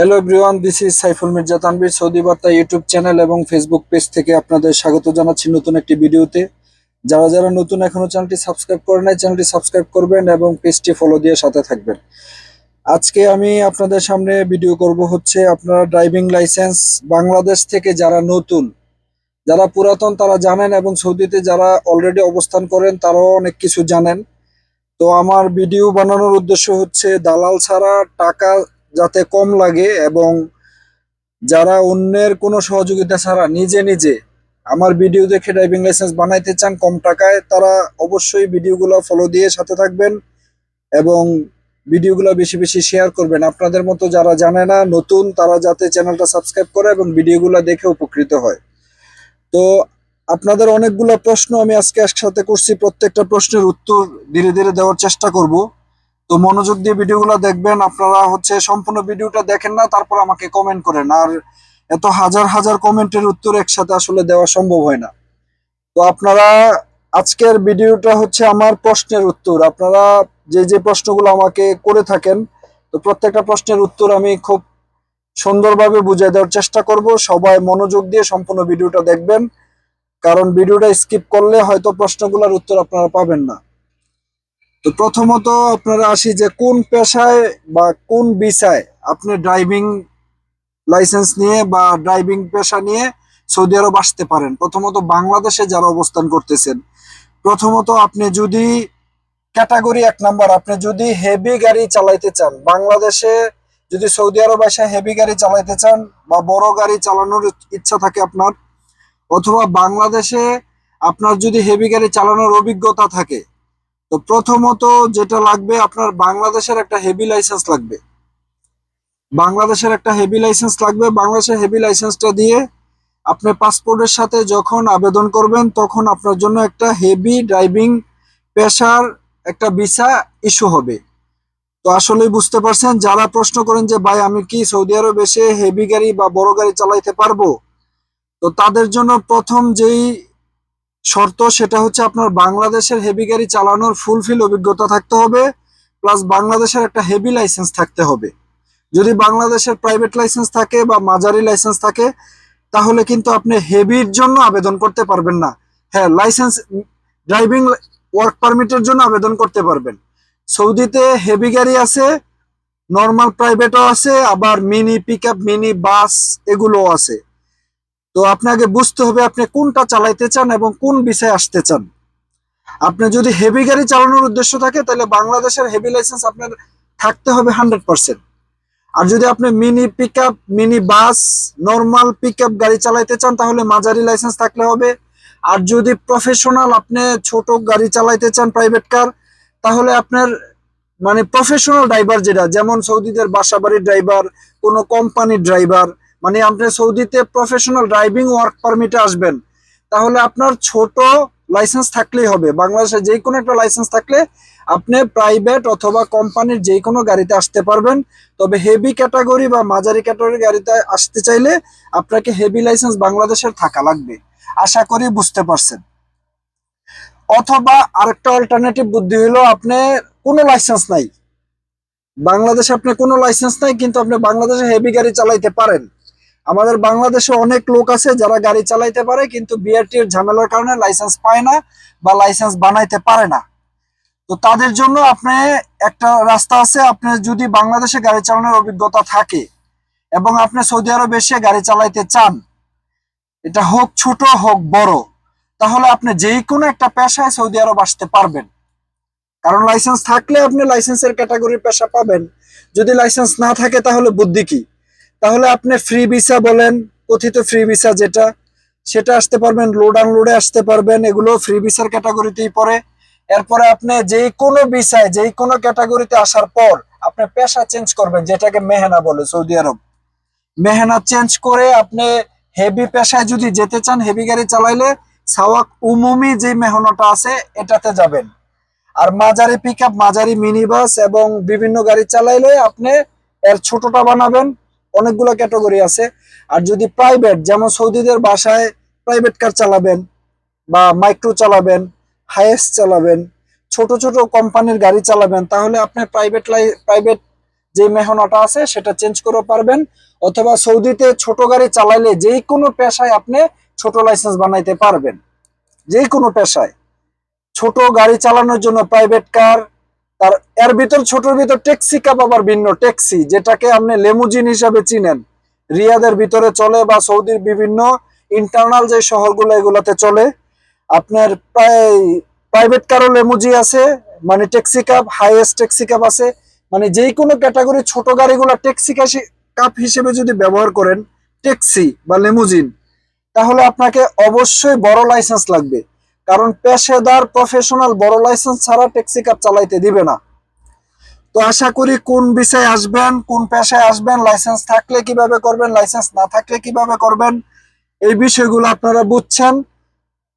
Hello everyone this is Saiful Mirza Tanvir Saudi Barta YouTube channel এবং Facebook page থেকে আপনাদের স্বাগত জানাচ্ছি নতুন একটি ভিডিওতে। যারা যারা নতুন এখনও চ্যানেলটি সাবস্ক্রাইব করে নাই, চ্যানেলটি সাবস্ক্রাইব করবেন এবং পেজটি ফলো দিয়ে সাথে থাকবেন। আজকে আমি আপনাদের সামনে ভিডিও করব হচ্ছে আপনারা ড্রাইভিং লাইসেন্স বাংলাদেশ থেকে যারা নতুন, যারা পুরাতন তারা জানেন এবং সৌদিতে যারা অলরেডি অবস্থান করেন তারাও অনেক কিছু জানেন। তো আমার ভিডিও বানানোর উদ্দেশ্য হচ্ছে দালাল ছাড়া টাকা যাতে কম লাগে এবং যারা অন্যের কোনো সহযোগিতা ছাড়া নিজে নিজে আমার ভিডিও দেখে ড্রাইভিং লাইসেন্স বানাইতে চান কম টাকায়, তারা অবশ্যই ভিডিওগুলো ফলো দিয়ে সাথে থাকবেন এবং ভিডিওগুলো বেশি বেশি শেয়ার করবেন। আপনাদের মতো যারা জানে না, নতুন, তারা যাতে চ্যানেলটা সাবস্ক্রাইব করে এবং ভিডিওগুলো দেখে উপকৃত হয়। তো আপনাদের অনেকগুলো প্রশ্ন আমি আজকে একসাথে করছি। প্রত্যেকটা প্রশ্নের উত্তর ধীরে ধীরে দেওয়ার চেষ্টা করব। তো মনোযোগ দিয়ে ভিডিওগুলো দেখবেন। আপনারা হচ্ছে সম্পূর্ণ ভিডিওটা দেখেন না, তারপর আমাকে কমেন্ট করেন। আর এত হাজার হাজার কমেন্টের উত্তর একসাথে আসলে দেওয়া সম্ভব হয় না। তো আপনারা আজকের ভিডিওটা হচ্ছে আমার প্রশ্নের উত্তর। আপনারা যে যে প্রশ্নগুলো আমাকে করে থাকেন, তো প্রত্যেকটা প্রশ্নের উত্তর আমি খুব সুন্দরভাবে বুঝিয়ে দেওয়ার চেষ্টা করব। সবাই মনোযোগ দিয়ে সম্পূর্ণ ভিডিওটা দেখবেন। কারণ ভিডিওটা স্কিপ করলে হয়তো প্রশ্নগুলোর উত্তর আপনারা পাবেন না। তো প্রথমত আপনারা আসি যে কোন পেশায় বা কোন বিষয় আপনি ড্রাইভিং লাইসেন্স নিয়ে বা ড্রাইভিং পেশা নিয়ে সৌদি আরব আসতে পারেন। প্রথমত বাংলাদেশে যারা অবস্থান করতেছেন, প্রথমত আপনি যদি ক্যাটাগরি এক নাম্বার, আপনি যদি হেভি গাড়ি চালাইতে চান, বাংলাদেশে যদি সৌদি আরব এসে হেভি গাড়ি চালাইতে চান বা বড় গাড়ি চালানোর ইচ্ছা থাকে আপনার, অথবা বাংলাদেশে আপনার যদি হেভি গাড়ি চালানোর অভিজ্ঞতা থাকে তো প্রথমত যেটা লাগবে, আপনার বাংলাদেশের একটা হেভি লাইসেন্স লাগবে। বাংলাদেশের একটা হেভি লাইসেন্স লাগবে। বাংলাদেশের হেভি লাইসেন্সটা দিয়ে আপনি পাসপোর্টের সাথে যখন আবেদন করবেন, তখন আপনার জন্য একটা হেভি ড্রাইভিং পেশার একটা ভিসা ইস্যু হবে। তো আসলেই বুঝতে পারছেন, যারা প্রশ্ন করেন যে, ভাই, আমি কি সৌদি আরব এসে হেভি গাড়ি বা বড় গাড়ি চালাইতে পারব? তো তাদের জন্য প্রথম যেই শর্ত সেটা হচ্ছে আপনার বাংলাদেশের হেভি গাড়ি চালানোর ফুলফিল অভিজ্ঞতা থাকতে হবে প্লাস বাংলাদেশের একটা হেভি লাইসেন্স থাকতে হবে। যদি বাংলাদেশের প্রাইভেট লাইসেন্স থাকে বা মাঝারি লাইসেন্স থাকে, তাহলে কিন্তু আপনি হেভির জন্য আবেদন করতে পারবেন না। হ্যাঁ লাইসেন্স ড্রাইভিং ওয়ার্ক পারমিটের জন্য আবেদন করতে পারবেন। সৌদিতে হেভি গাড়ি আছে নর্মাল প্রাইভেটও আছে, আবার মিনি পিক মিনি বাস এগুলোও আছে। তো আপনাকে বুঝতে হবে আপনি কোনটা চালাইতে চান এবং কোন বিষয়ে আসতে চান। আপনি যদি হেভি গাড়ি চালানোর উদ্দেশ্য থাকে, তাহলে বাংলাদেশের হেভি লাইসেন্স আপনার থাকতে হবে হান্ড্রেড পার্সেন্ট আর যদি আপনি mini pick mini bus normal pick গাড়ি চালাইতে চান, তাহলে মাঝারি লাইসেন্স থাকলে হবে। আর যদি প্রফেশনাল আপনি ছোট গাড়ি চালাইতে চান প্রাইভেট কার তাহলে আপনার মানে প্রফেশনাল ড্রাইভার যেটা, যেমন সৌদিদের বাসা বাড়ির ড্রাইভার কোনো কোম্পানির ড্রাইভার মানে আপনি সৌদিতে প্রফেশনাল ড্রাইভিং ওয়ার্ক পারমিটে আসবেন, তাহলে আপনার ছোট লাইসেন্স থাকলেই হবে। বাংলাদেশে যে কোনো একটা লাইসেন্স থাকলে আপনি প্রাইভেট অথবা কোম্পানির যে কোনো গাড়িতে আসতে পারবেন। তবে হেভি ক্যাটাগরি বা মাঝারি ক্যাটাগরি গাড়িতে আসতে চাইলে আপনাকে হেভি লাইসেন্স বাংলাদেশের থাকা লাগবে। আশা করি বুঝতে পারছেন। অথবা আরেকটা অল্টারনেটিভ বুদ্ধি হলো আপনি কোনো লাইসেন্স নাই। বাংলাদেশে আপনি কোনো লাইসেন্স নাই, কিন্তু আপনি বাংলাদেশে হেভি গাড়ি চালাইতে পারেন। আমাদের বাংলাদেশে অনেক লোক আছে যারা গাড়ি চালাইতে পারে, কিন্তু বিআরটির ঝামেলার কারণে লাইসেন্স পায় না বা লাইসেন্স বানাইতে পারে না। তো তাদের জন্য আপনি একটা রাস্তা আছে, আপনি যদি বাংলাদেশে গাড়ি চালানোর অভিজ্ঞতা থাকে এবং আপনি সৌদি আরব এসে গাড়ি চালাইতে চান, এটা হোক ছোট, হোক বড়, তাহলে আপনি যেই কোনো একটা পেশায় সৌদি আরব আসতে পারবেন। কারণ লাইসেন্স থাকলে আপনি লাইসেন্সের ক্যাটাগরির পেশা পাবেন। যদি লাইসেন্স না থাকে, তাহলে বুদ্ধি কি? তাহলে আপনি ফ্রি ভিসা বলেন, কথিত ফ্রি ভিসা যেটা, সেটা আসতে পারবেন লোড আনলোডে আসতে পারবেন, এগুলো ফ্রি ভিসার ক্যাটাগরিতেই পড়ে। এরপরে আপনি যে কোনো ভিসায় যে কোনো ক্যাটাগরিতে আসার পর আপনি পেশা চেঞ্জ করবেন, যেটাকে মেহেনা বলে সৌদি আরব। মেহেনা চেঞ্জ করে আপনি হেভি পেশায় যদি যেতে চান হেভি গাড়ি চালাইলে সাওয়াক উমুমি যে মেহনাটা আছে, এটাতে যাবেন। আর মাঝারি পিক আপ মাঝারি মিনি বাস এবং বিভিন্ন গাড়ি চালাইলে আপনি এর ছোটটা বানাবেন অনেকগুলো ক্যাটাগরি আছে। আর যদি প্রাইভেট যেমন সৌদিদের বাসায় প্রাইভেট কার চালাবেন বা মাইক্রো চালাবেন হাইয়েস্ট চালাবেন, ছোট ছোট কোম্পানির গাড়ি চালাবেন, তাহলে আপনি প্রাইভেট লাই প্রাইভেট যে মেহনাটা আছে সেটা চেঞ্জ করে পারবেন। অথবা সৌদিতে ছোট গাড়ি চালাইলে যেই কোনো পেশায় আপনি ছোট লাইসেন্স বানাইতে পারবেন। যে কোনো পেশায়। ছোট গাড়ি চালানোর জন্য প্রাইভেট কার তার, এর ভিতর, ছোটর ভিতর ট্যাক্সি কাপ আবার ভিন্ন ট্যাক্সি, যেটাকে আপনি লেমুজিন হিসাবে চিনেন। রিয়াদের ভিতরে চলে বা সৌদির বিভিন্ন ইন্টারনাল যে শহরগুলো এগুলোতে চলে, আপনার প্রায় প্রাইভেট কারও লেমুজি আছে মানে taxi cab highest taxi cab আছে। মানে যেই কোনো ক্যাটাগরি ছোট গাড়িগুলো ট্যাক্সি কাপ হিসেবে যদি ব্যবহার করেন, ট্যাক্সি বা লেমুজিন, তাহলে আপনাকে অবশ্যই বড় লাইসেন্স লাগবে। কারণ পেশাদার প্রফেশনাল বড় লাইসেন্স ছাড়া ট্যাক্সি কাপ চালাইতে দিবে না। তো আশা করি কোন বিষয়ে আসবেন, কোন পেশায় আসবেন লাইসেন্স থাকলে কীভাবে করবেন লাইসেন্স না থাকলে কীভাবে করবেন, এই বিষয়গুলো আপনারা বুঝছেন।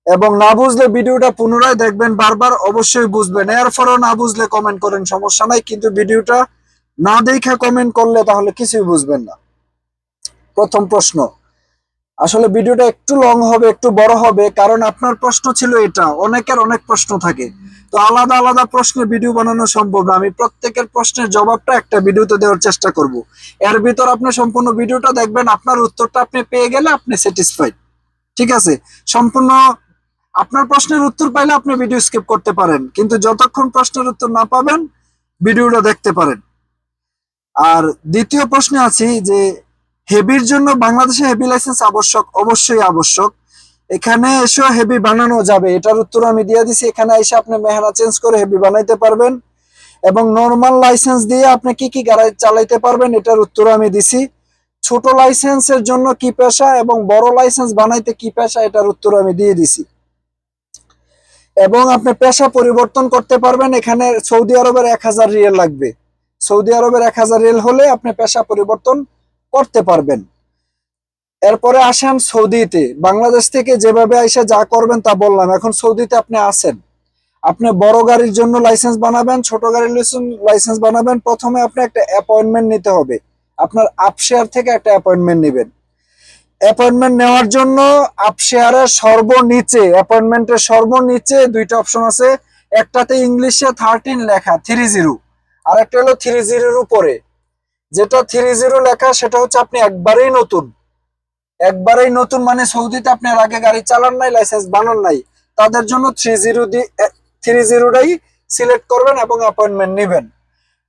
এবং না বুঝলে ভিডিওটা পুনরায় দেখবেন বারবার, অবশ্যই বুঝবেন। এরপরও না বুঝলে কমেন্ট করেন, সমস্যা নাই। কিন্তু ভিডিওটা না দেখে কমেন্ট করলে তাহলে কিছুই বুঝবেন না। প্রথম প্রশ্ন। আসলে ভিডিওটা একটু লং হবে, একটু বড় হবে, কারণ আপনার প্রশ্ন ছিল এটা। অনেকের অনেক প্রশ্ন থাকে। তো আলাদা আলাদা প্রশ্নের ভিডিও বানানো সম্ভব না। আমি প্রত্যেকের প্রশ্নের জবাবটা একটা ভিডিওতে দেওয়ার চেষ্টা করব। এর ভিতর আপনি সম্পূর্ণ ভিডিওটা দেখবেন, আপনার উত্তরটা আপনি পেয়ে গেলে আপনি স্যাটিসফাইড ঠিক আছে? সম্পূর্ণ আপনার প্রশ্নের উত্তর পাইলে আপনি ভিডিও স্কিপ করতে পারেন। কিন্তু যতক্ষণ প্রশ্নের উত্তর না পাবেন, ভিডিওটা দেখতে পারেন। আর দ্বিতীয় প্রশ্নে আছি যে হেভির জন্য বাংলাদেশে হেভি লাইসেন্স আবশ্যক, অবশ্যই আবশ্যক। এখানে এসেও হেভি বানানো যাবে, এটার উত্তর আমি দিয়ে দিছি। এখানে এসে আপনি মেহানা চেঞ্জ করে হেভি বানাইতে পারবেন। এবং নর্মাল লাইসেন্স দিয়ে আপনি কি কি গাড়ি চালাইতে পারবেন, এটার উত্তর আমি দিছি। ছোট লাইসেন্সের জন্য কি পেশা এবং বড় লাইসেন্স বানাইতে কি পেশা, এটার উত্তর আমি দিয়ে দিছি। এবং আপনি পেশা পরিবর্তন করতে পারবেন, এখানে সৌদি আরবের এক হাজার রিয়েল লাগবে। সৌদি আরবের এক হাজার রিয়েল হলে আপনি পেশা পরিবর্তন করতে পারবেন। এরপরে আসেন সৌদিতে। বাংলাদেশ থেকে যেভাবে এসে যা করবেন তা বললাম। এখন সৌদিতে আপনি আসেন আপনি বড় গাড়ির জন্য লাইসেন্স বানাবেন, ছোট গাড়ির লাইসেন্স বানাবেন। প্রথমে আপনি একটা অ্যাপয়েন্টমেন্ট নিতে হবে। আপনার আপশেয়ার থেকে একটা অ্যাপয়েন্টমেন্ট নেবেন। অ্যাপয়েন্টমেন্ট নেওয়ার জন্য আপশেয়ারের সর্বনিচে অ্যাপয়েন্টমেন্টের সর্বনিচে দুইটা অপশন আছে। একটাতে ইংলিশে থার্টিন লেখা থ্রি জিরো আর একটা হলো থ্রি জিরোর উপরে। যেটা থ্রি জিরো লেখা, সেটা হচ্ছে আপনি একবারেই নতুন। একবারেই নতুন মানে সৌদিতে আপনি আগে গাড়ি চালান নাই লাইসেন্স বানান নাই। তাদের জন্য থ্রি জিরো দিয়ে থ্রি জিরোটাই সিলেক্ট করবেন এবং অ্যাপয়েন্টমেন্ট নেবেন।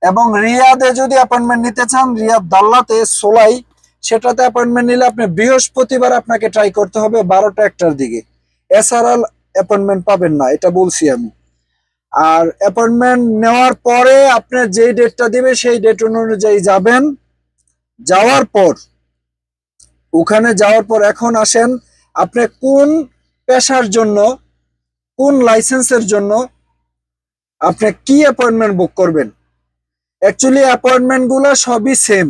এবং রিয়াদে যদি অ্যাপয়েন্টমেন্ট নিতে চান, রিয়াদ দাল্লাতে, সোলাই, সেটাতে অ্যাপয়েন্টমেন্ট নিলে আপনি বৃহস্পতিবার আপনাকে ট্রাই করতে হবে বারোটা একটার দিকে। এসআরএল অ্যাপয়েন্টমেন্ট পাবেন না, এটা বলছি আমি। আর অ্যাপয়েন্টমেন্ট নেওয়ার পরে আপনার যেই ডেটটা দিবে, সেই ডেট অনুযায়ী যাবেন। যাওয়ার পর, ওখানে যাওয়ার পর এখন আসেন, আপনি কোন পেশার জন্য, কোন লাইসেন্সের জন্য আপনি কি অ্যাপয়েন্টমেন্ট বুক করবেন? অ্যাকচুয়ালি অ্যাপয়েন্টমেন্টগুলো সবই সেম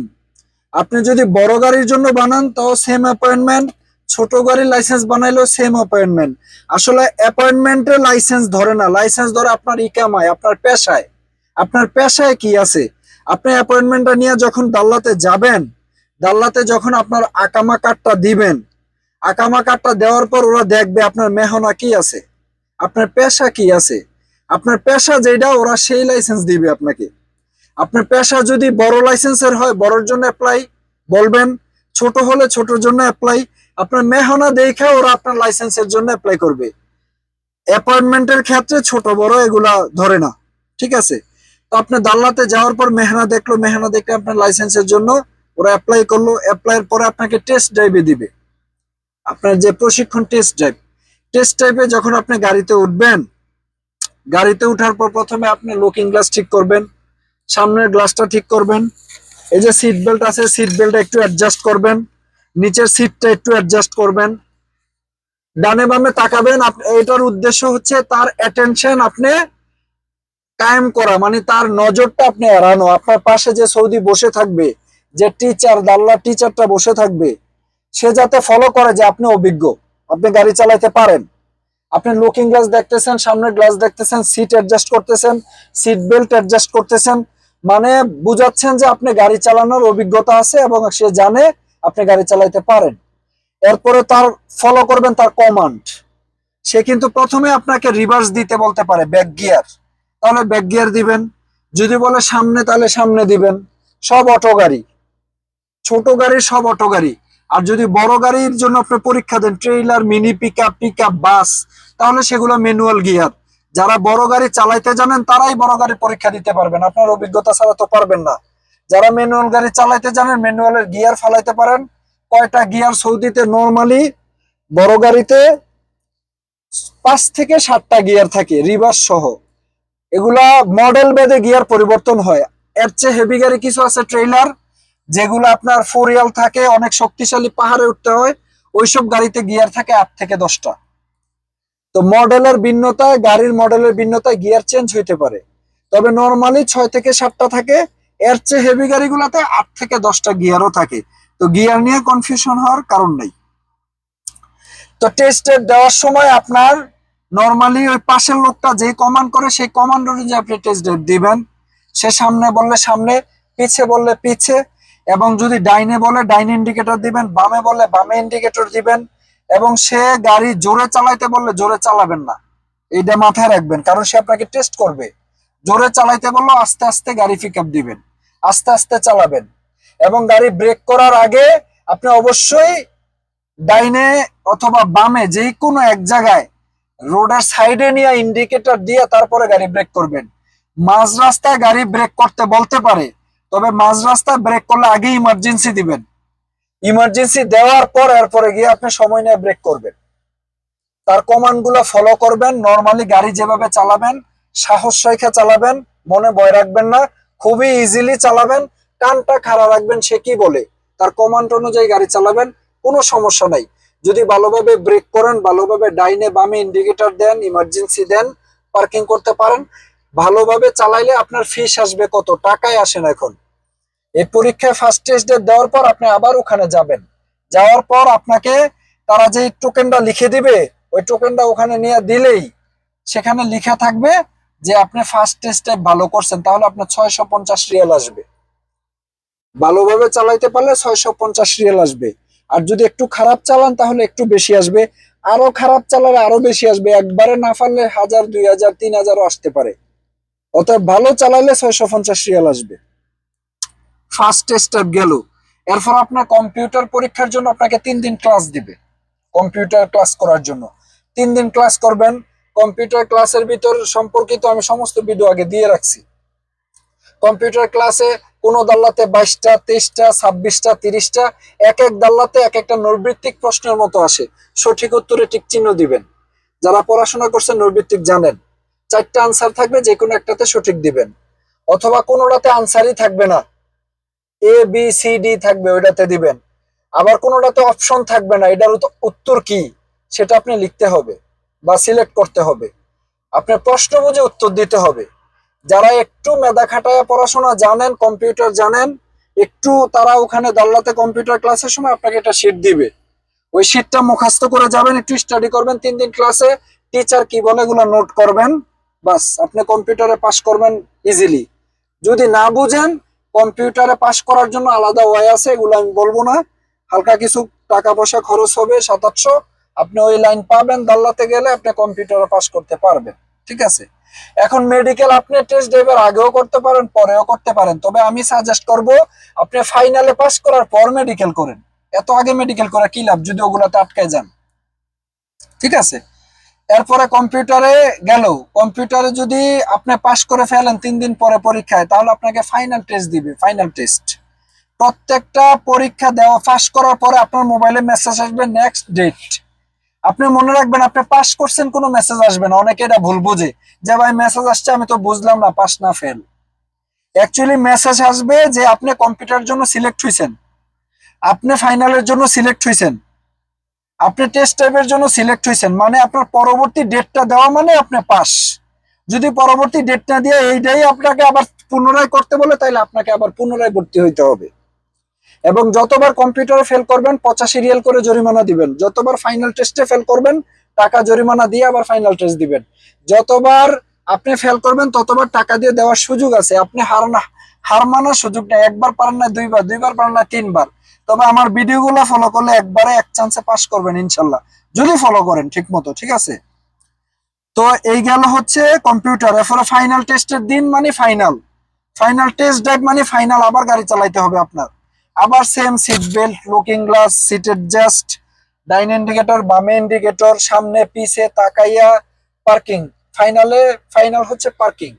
আপনি যদি বড় গাড়ির জন্য বানান, তাও সেম অ্যাপয়েন্টমেন্ট ছোট গাড়ির লাইসেন্স বানাইলেও সেম অ্যাপয়েন্টমেন্ট আসলে অ্যাপয়েন্টমেন্টের লাইসেন্স ধরে না। লাইসেন্স ধরে আপনার ইকামায়, আপনার পেশায়। আপনার পেশায় কি আছে? আপনি অ্যাপয়েন্টমেন্টটা নিয়ে যখন দাল্লাতে যাবেন, দাল্লাতে যখন আপনার আকামা কার্ডটা দিবেন, আকামা কার্ডটা দেওয়ার পর ওরা দেখবে আপনার মেহনা কি আছে, আপনার পেশা কি আছে। আপনার পেশা যেটা ওরা সেই লাইসেন্স দিবে আপনাকে। আপনার পেশা যদি বড় লাইসেন্সের হয়, বড়র জন্য অ্যাপ্লাই বলবেন, ছোট হলে ছোটর জন্য অ্যাপ্লাই আপনার মেহনা দেখে ওরা আপনার লাইসেন্সের জন্য অ্যাপ্লাই করবে। অ্যাপয়েন্টমেন্টের ক্ষেত্রে ছোট, বড় এগুলা ধরে না। ঠিক আছে? তো আপনি দাল্লাতে যাওয়ার পর মেহনা দেখল, মেহনা দেখলে আপনার লাইসেন্সের জন্য ওরা অ্যাপ্লাই করল। অ্যাপ্লাইয়ের পরে আপনাকে টেস্ট ড্রাইভে দিবে। আপনার যে প্রশিক্ষণ টেস্ট ড্রাইভ টেস্ট ড্রাইভে যখন আপনি গাড়িতে উঠবেন, গাড়িতে উঠার পর প্রথমে আপনি লুকিং গ্লাস ঠিক করবেন, সামনের গ্লাসটা ঠিক করবেন, এই যে সিট বেল্ট আছে সিট বেল্টটা একটু অ্যাডজাস্ট করবেন। নিচের সিটটা একটু অ্যাডজাস্ট করবেন। ডানে বামে তাকাবেন। এটার উদ্দেশ্য হচ্ছে তার অ্যাটেনশন আপনি কায়েম করা মানে তার নজরটা আপনি এড়ানো। আপনার পাশে যে সৌদি বসে থাকবে, যে টিচার দাল্লা টিচারটা বসে থাকবে, সে যাতে ফলো করে যে আপনি অভিজ্ঞ, আপনি গাড়ি চালাতে পারেন। আপনি লুকিং গ্লাস দেখতেছেন, সামনের গ্লাস দেখতেছেন সিট অ্যাডজাস্ট করতেছেন সিট বেল্ট অ্যাডজাস্ট করতেছেন। মানে বুঝাচ্ছেন যে আপনি গাড়ি চালানোর অভিজ্ঞতা আছে এবং সে জানে আপনি গাড়ি চালাইতে পারেন। এরপরে তার ফলো করবেন তার কমান্ড সে কিন্তু প্রথমে আপনাকে রিভার্স দিতে বলতে পারে ব্যাক গিয়ার তাহলে ব্যাক গিয়ার দিবেন। যদি বলে সামনে, তাহলে সামনে দিবেন। সব অটো গাড়ি। ছোট গাড়ি সব অটো গাড়ি। আর যদি বড় গাড়ির জন্য আপনি পরীক্ষা দেন trailer mini pick up pick up bus তাহলে সেগুলো ম্যানুয়াল গিয়ার যারা বড় গাড়ি চালাইতে জানেন, তারাই বড় গাড়ি পরীক্ষা দিতে পারবেন। আপনার অভিজ্ঞতা ছাড়া তো পারবেন না। যারা ম্যানুয়াল গাড়ি চালাইতে জানেন ম্যানুয়ালের গিয়ার ফালাইতে পারেন। কয়টা গিয়ার সৌদিতে নর্মালি বড় গাড়িতে পাঁচ থেকে সাতটা গিয়ার থাকে রিভার্স সহ। এগুলা মডেল বেদে গিয়ার পরিবর্তন হয়। এর চেয়ে হেভি গাড়ি কিছু আছে ট্রেইলার যেগুলো আপনার ফোরিয়াল থাকে, অনেক শক্তিশালী পাহাড়ে উঠতে হয়। ওইসব গাড়িতে গিয়ার থাকে আট থেকে দশটা। তো মডেলের ভিন্নতায়, গাড়ির মডেলের ভিন্নতায় গিয়ার চেঞ্জ হইতে পারে। তবে নর্মালি ছয় থেকে সাতটা থাকে। এর চেয়ে হেভি গাড়িগুলোতে আট থেকে দশটা গিয়ারও থাকে। তো গিয়ার নিয়ে কনফিউশন হওয়ার কারণ নেই। তো টেস্টে দেওয়ার সময় আপনার নর্মালি ওই পাশের লোকটা যে কমান্ড করে, সেই কমান্ড অনুযায়ী আপনি টেস্ট ড্রাইভ দিবেন। সে সামনে বললে সামনে, পিছে বললে পিছে এবং যদি ডাইনে বলে ডাইন ইন্ডিকেটর দিবেন, বামে বললে বামে ইন্ডিকেটর দিবেন এবং সে গাড়ি জোরে চালাইতে বললে জোরে চালাবেন না। এইটা মাথায় রাখবেন, কারণ সে আপনাকে টেস্ট করবে। জোরে চালাইতে বলল আস্তে আস্তে গাড়ি পিক দিবেন। আস্তে আস্তে চালাবেন। এবং গাড়ি ব্রেক করার আগে আপনি অবশ্যই ডাইনে অথবা বামে যে কোনো এক জায়গায় রোডের সাইডে নিয়ে ইন্ডিকেটর দিয়ে তারপরে গাড়ি ব্রেক করবেন। মাঝ রাস্তায় গাড়ি ব্রেক করতে বলতে পারে, তবে মাঝ রাস্তায় ব্রেক করলে আগে ইমার্জেন্সি দিবেন। ইমার্জেন্সি দেওয়ার পর এরপরে গিয়ে আপনি সময় নিয়ে ব্রেক করবেন। তার কমান্ডগুলো ফলো করবেন নর্মালি গাড়ি যেভাবে চালাবেন, সাহস রেখে চালাবেন, মনে ভয় রাখবেন না। খুবই ইজিলি চালাবেন, কানটা খাড়া রাখবেন, সে কি বলে? তার কমান্ড অনুযায়ী গাড়ি চালাবেন, কোনো সমস্যা নাই। যদি ভালোভাবে ব্রেক করেন, ভালোভাবে ডাইনে, বামে ইন্ডিকেটর দেন ইমার্জেন্সি দেন পার্কিং করতে পারেন, ভালোভাবে চালাইলে আপনার ফিস আসবে কত? টাকায় আসেন এখন। এই পরীক্ষায় ফার্স্ট টেস্ট দেওয়ার পর আপনি আবার ওখানে যাবেন। যাওয়ার পর আপনাকে তারা যে টোকেনটা লিখে দিবে, ওই টোকেনটা ওখানে নিয়ে দিলেই সেখানে লেখা থাকবে যে আপনি ফার্স্ট টেস্টে ভালো করছেন, তাহলে আপনার ছয়শো পঞ্চাশ রিয়াল আসবে। ভালোভাবে চালাইতে পারলে ছয়শো পঞ্চাশ রিয়াল আসবে। আর যদি একটু খারাপ চালান, তাহলে একটু বেশি আসবে। আরও খারাপ চালালে আরও বেশি আসবে। একবারে না পারলে হাজার, দুই হাজার, তিন হাজারও আসতে পারে। অতএব ভালো চালাইলে ছয়শো পঞ্চাশ রিয়াল আসবে। ফার্স্ট স্টেপ গেল। এরপর আপনার কম্পিউটার পরীক্ষার জন্য আপনাকে তিন দিন ক্লাস দিবে। কম্পিউটার ক্লাস করার জন্য। তিন দিন ক্লাস করবেন। কম্পিউটার ক্লাসের ভিতর সম্পর্কিত আমি সমস্ত ভিডিও আগে দিয়ে রাখছি। কম্পিউটার ক্লাসে কোনো দাল্লাতে বাইশটা, তেইশটা, ছাব্বিশটা, তিরিশটা, এক এক দাল্লাতে এক একটা নৈবৃত্তিক প্রশ্নের মতো আসে। সঠিক উত্তরে টিক চিহ্ন দিবেন। যারা পড়াশোনা করছেন নৈবৃত্তিক জানেন। চারটা আনসার থাকবে, যে কোনো একটাতে সঠিক দিবেন। অথবা কোনোটাতে আনসারই থাকবে না। এ বি সি ডি থাকবে, ওইটাতে দিবেন। আবার কোনোটাতে অপশন থাকবে না, এটার উত্তর কি, সেটা আপনি লিখতে হবে। বা সিলেক্ট করতে হবে। আপনার প্রশ্ন বুঝে উত্তর দিতে হবে। যারা একটু মেধা খাটায় পড়াশোনা জানেন কম্পিউটার জানেন, একটু তারা ওখানে দাল্লাতে কম্পিউটার ক্লাসের সময় আপনাকে একটা শিট দিবে। ওই শিটটা মুখস্থ করে যাবেন, একটু স্টাডি করবেন, তিন দিন ক্লাসে টিচার কি বলে এগুলো নোট করবেন। বাস, আপনি কম্পিউটারে পাস করবেন ইজিলি যদি না বুঝেন কম্পিউটারে পাস করার জন্য আলাদা ওয়ে আছে, এগুলো আমি বলব না। হালকা কিছু টাকা পয়সা খরচ হবে, সাত আটশো। আপনি ওই লাইন পাবেন, দাল্লাতে গেলে আপনি কম্পিউটারে পাস করতে পারবেন, ঠিক আছে? এখন মেডিকেল আপনি টেস্ট ড্রাইভার আগেও করতে পারেন, পরেও করতে পারেন, তবে আমি সাজেস্ট করব, আপনি ফাইনালে পাস করার পর মেডিকেল করেন। এত আগে মেডিকেল করা কি লাভ, যদি ওগুলাতে আটকায় যান। ঠিক আছে? এরপরে কম্পিউটারে গেল কম্পিউটারে যদি আপনি পাস করে ফেলেন তিন দিন পরে পরীক্ষায়, তাহলে আপনাকে ফাইনাল টেস্ট দিবে ফাইনাল টেস্ট প্রত্যেকটা পরীক্ষা দেওয়া পাস করার পরে আপনার মোবাইলে মেসেজ আসবে নেক্সট ডেট আপনি মনে রাখবেন, আপনি পাস করছেন কোনো মেসেজ আসবে না। অনেকে এটা ভুল বোঝে। যে ভাই মেসেজ আসছে, আমি তো বুঝলাম না পাস না ফেল অ্যাকচুয়ালি মেসেজ আসবে যে আপনি কম্পিউটারের জন্য সিলেক্ট হয়েছেন আপনি ফাইনালের জন্য সিলেক্ট হয়েছেন আপনি টেস্ট টাইপের জন্য সিলেক্ট হয়েছেন মানে আপনার পরবর্তী ডেটটা দেওয়া মানে আপনি পাস যদি পরবর্তী ডেট না দিয়ে, এইটাই আপনাকে আবার পুনরায় করতে বলে তাহলে আপনাকে আবার পুনরায় ভর্তি হইতে হবে। এবং যতবার কম্পিউটারে ফেল করবেন, পঁচাশি রিয়াল করে জরিমানা দিবেন। যতবার ফাইনাল টেস্টে ফেল করবেন, টাকা জরিমানা দিয়ে আবার ফাইনাল টেস্ট দিবেন। যতবার আপনি ফেল করবেন, ততবার টাকা দিয়ে দেওয়ার সুযোগ আছে। আপনি হার না, হার মানার সুযোগ নেই। একবার পারেন না দুইবার দুইবার পারেন না তিনবার। তবে আমার ভিডিওগুলো ফলো করলে একবারে এক চান্সে পাস করবেন, ইনশাল্লাহ। যদি ফলো করেন, ঠিক মতো, ঠিক আছে? তো এই গেল হচ্ছে কম্পিউটার এরপরে ফাইনাল টেস্টের দিন মানে ফাইনাল ফাইনাল টেস্ট ড্রাইভ মানে ফাইনাল আবার গাড়ি চালাইতে হবে আপনার। আবার same seat belt looking glass সিটের জাস্ট ডাইন ইন্ডিকেটর বামে ইন্ডিকেটর সামনে পিছে তাকাইয়া পার্কিং ফাইনালে ফাইনাল হচ্ছে পার্কিং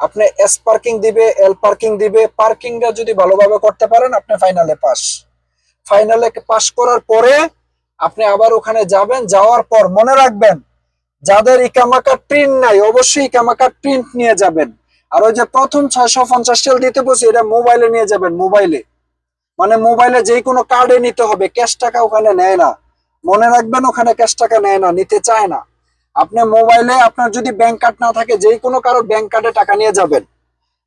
আপনি এস পার্কিং দিবে এল পার্কিং দিবে পার্কিংটা যদি ভালোভাবে করতে পারেন, আপনি ফাইনালে পাস ফাইনালে পাস করার পরে আপনি আবার ওখানে যাবেন, যাওয়ার পর মনে রাখবেন, যাদের ইকামাকার প্রিন্ট নাই, অবশ্যই ইকামাকার প্রিন্ট নিয়ে যাবেন। আর ওই যে প্রথম ছয়শো পঞ্চাশ সেল দিতে বসে, এটা মোবাইলে নিয়ে যাবেন মোবাইলে মানে মোবাইলে যে কোনো কার্ডে নিতে হবে ক্যাশ টাকা ওখানে নেয় না। মনে রাখবেন, ওখানে ক্যাশ টাকা নেয় না, নিতে চায় না। আপনি মোবাইলে আপনার যদি ব্যাংক কার্ড না থাকে, যে কোনো কারও ব্যাংক কার্ডে টাকা নিয়ে যাবেন।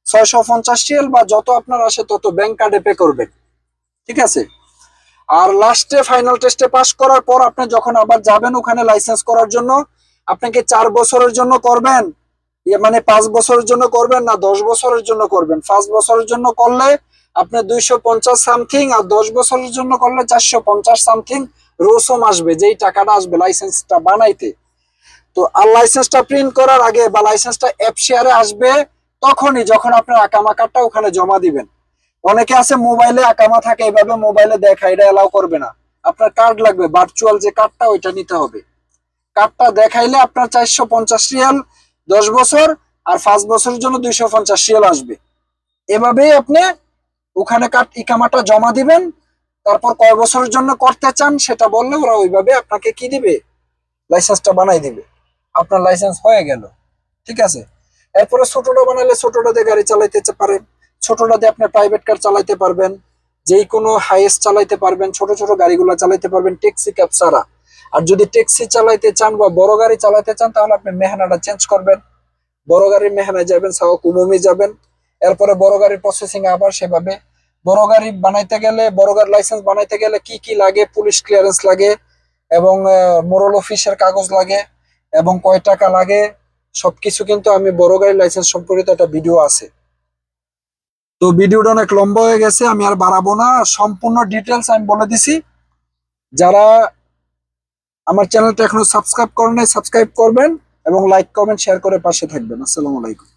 ছয়শো পঞ্চাশ বা যত আপনার আসে, তত ব্যাংক কার্ডে পে করবেন। ঠিক আছে? আর লাস্টে ফাইনাল টেস্টে পাস করার পর আপনি যখন আবার যাবেন ওখানে লাইসেন্স করার জন্য আপনাকে চার বছরের জন্য করবেন? ইয়ে মানে পাঁচ বছরের জন্য করবেন না, দশ বছরের জন্য করবেন? পাঁচ বছরের জন্য করলে আপনি দুইশো পঞ্চাশ সামথিং আর দশ বছরের জন্য করলে চারশো পঞ্চাশ সামথিং রসম আসবে, যেই টাকাটা আসবে লাইসেন্সটা বানাইতে। তো আর লাইসেন্সটা প্রিন্ট করার আগে বা লাইসেন্সটা অ্যাপ শেয়ারে আসবে, তখনই যখন আপনার আকামা কার্ডটা ওখানে জমা দিবেন। অনেকে আছে মোবাইলে আকামা থাকে, এভাবে মোবাইলে দেখা এটা এলাও করবে না। আপনার কার্ড লাগবে ভার্চুয়াল যে কার্ডটা ওইটা নিতে হবে। কার্ডটা দেখাইলে আপনার চারশো পঞ্চাশ রিয়াল দশ বছর আর পাঁচ বছরের জন্য দুইশো পঞ্চাশ রিয়াল আসবে। এভাবেই আপনি ওখানে কার্ড ইকামাটা জমা দিবেন, তারপর কয় বছরের জন্য করতে চান সেটা বললে ওরা ওইভাবে আপনাকে কি দিবে? লাইসেন্সটা বানাই দিবে। আপনার লাইসেন্স হয়ে গেল। ঠিক আছে? এরপরে ছোটটা বানালে ছোটটা দিয়ে গাড়ি চালাইতে পারেন ছোটটা দিয়ে আপনি প্রাইভেট কার চালাইতে পারবেন। যেই কোনো হাইয়েস্ট চালাইতে পারবেন, ছোট ছোট গাড়িগুলো চালাইতে পারবেন ট্যাক্সি ক্যাব ছাড়া। আর যদি ট্যাক্সি চালাইতে চান বা বড় গাড়ি চালাইতে চান, তাহলে আপনি মেহানাটা চেঞ্জ করবেন। বড় গাড়ির মেহানায় যাবেন সাও কুমুমি যাবেন। এরপরে বড় গাড়ির প্রসেসিং আবার সেভাবে। বড় গাড়ি বানাইতে গেলে, বড় গাড়ির লাইসেন্স বানাইতে গেলে কি কি লাগে? পুলিশ ক্লিয়ারেন্স লাগে এবং মোরল অফিসের কাগজ লাগে এবং কয় টাকা লাগে? সবকিছু কিন্তু আমি বড় গাড়ির লাইসেন্স সম্পর্কিত একটা ভিডিও আছে। তো ভিডিওটা অনেক লম্বা হয়ে গেছে, আমি আর বাড়াবো না। সম্পূর্ণ ডিটেলস আমি বলে দিছি। যারা আমার চ্যানেলটা এখনও সাবস্ক্রাইব করেন নাই সাবস্ক্রাইব করবেন এবং লাইক কমেন্ট শেয়ার করে পাশে থাকবেন। আসসালামু আলাইকুম।